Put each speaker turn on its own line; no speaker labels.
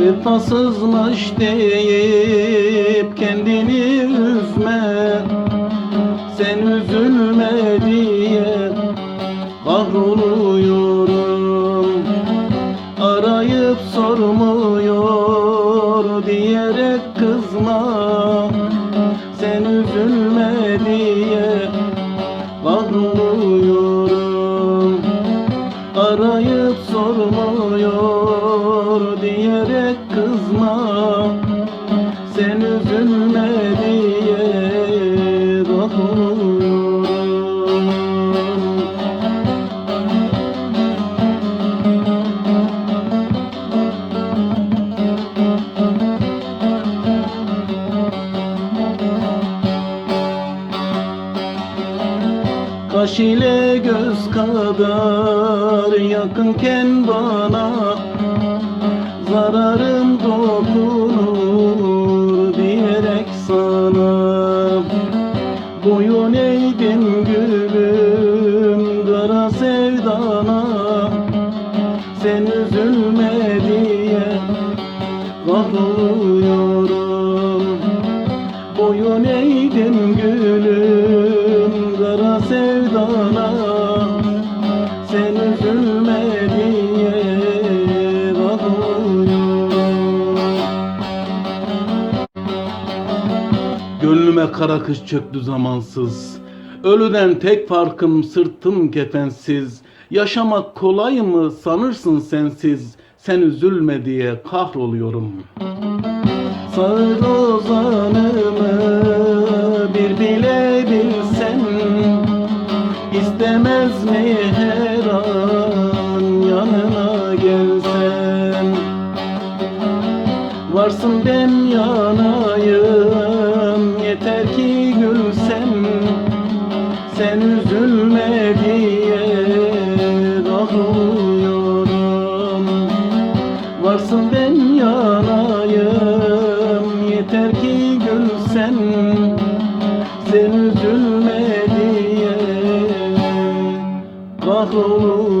Vefasızmış deyip kendini üzme. Sen üzülme diye kahroluyorum Arayıp sormuyor diyerek kızma. Sen üzülme diye Arayıp sormuyor diyerek kızma. Sen üzülme Kaş ile göz kadar yakınken bana Zararım dokunur diyerek sana Boyun eğdim gülüm kara sevdana. Sen üzülme diye kahroluyorum Boyun eğdim gülüm kara sevdana Sen üzülme diye Gönlüme kara kış çöktü zamansız. Ölüden tek farkım sırtım kefensiz. Yaşamak kolay mı sanırsın sensiz? Sen üzülme diye kahroluyorum. Sağır ozanımı bir bile demez mi her an yanına gelsem Varsın ben yanayım yeter ki gülsem Sen üzülme diye kahroluyorum Varsın ben yanayım yeter ki gülsem الله